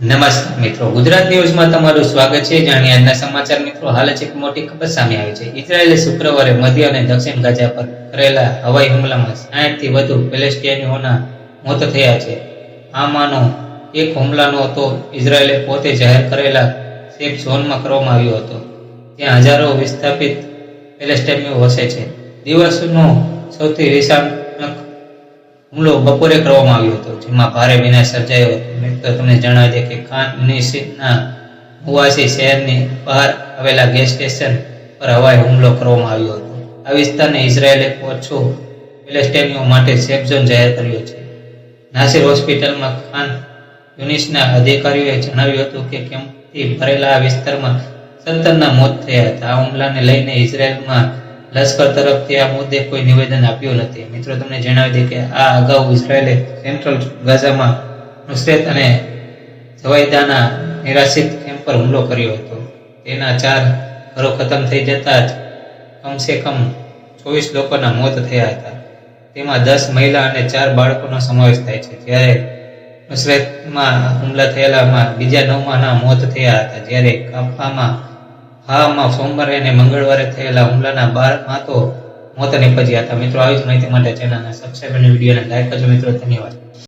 નમસ્કાર મિત્રો. ગુજરાત ન્યૂઝમાં તમારું સ્વાગત છે. જાણીએ આજના સમાચાર મિત્રો. હાલ જ એક મોટી ખબર સામે આવી છે. ઇઝરાયેલે શુક્રવારે મધ્ય અને દક્ષિણ ગાઝા પર કરેલા હવાઈ હુમલામાં સાઠથી વધુ પેલેસ્ટિયનીઓના મોત થયા છે. આમાંનો એક હુમલાનો તો ઇઝરાયેલે પોતે જાહેર કરેલા સેફ ઝોનમાં કરવામાં આવ્યો હતો. ત્યાં હજારો વિસ્થાપિત પેલેસ્ટાઈનીઓ વસે છે. દિવસનો સૌથી વિષાણક હુમલો બપોરે કરવામાં આવ્યો હતો, જેમાં ભારે વિનાશ સર્જાયો હતો. તમને જણાવી દે કે ખાન યુનિવર્સિટીના મુવાસી શહેરની બહાર આવેલા ગેસ સ્ટેશન પર હવાઈ હુમલો કરવામાં આવ્યો હતો. આ વિસ્તારને ઇઝરાયેલે ઓછો પેલેસ્ટાઈનીઓ માટે સેફ ઝોન જાહેર કર્યો છે. નાસિર હોસ્પિટલમાં ખાન યુનિસના અધિકારીઓએ જણાવ્યું હતું કે કેમ્પથી ભરેલા આ વિસ્તારમાં સત્તરના મોત થયા હતા. આ હુમલાને લઈને ઇઝરાયેલમાં લશ્કર તરફથી આ મુદ્દે કોઈ નિવેદન આપ્યું નથી. મિત્રો, તમને જણાવી દઈએ કે આ અગાઉ ઇઝરાયેલે સેન્ટ્રલ ગાઝામાં નુસરેત અને જવાઈદાના નિરાશિત કેમ્પ પર હુમલો કર્યો હતો. તેના ચાર ઘરો ખતમ થઈ જતા જ કમસે કમ ચોવીસ લોકોના મોત થયા હતા. તેમાં દસ મહિલા અને ચાર બાળકોનો સમાવેશ થાય છે. જ્યારે નુસરેતમાં હુમલા થયેલામાં બીજા નવમાંના મોત થયા હતા. જ્યારે કાફામાં હામાં સોમવારે અને મંગળવારે થયેલા હુમલાના બારમાં તો મોત નીપજ્યા હતા. મિત્રો, આવી જ માહિતી માટે ચેનલને સબસ્ક્રાઈબ અને વિડીયોને લાઈક કરજો. મિત્રો, ધન્યવાદ.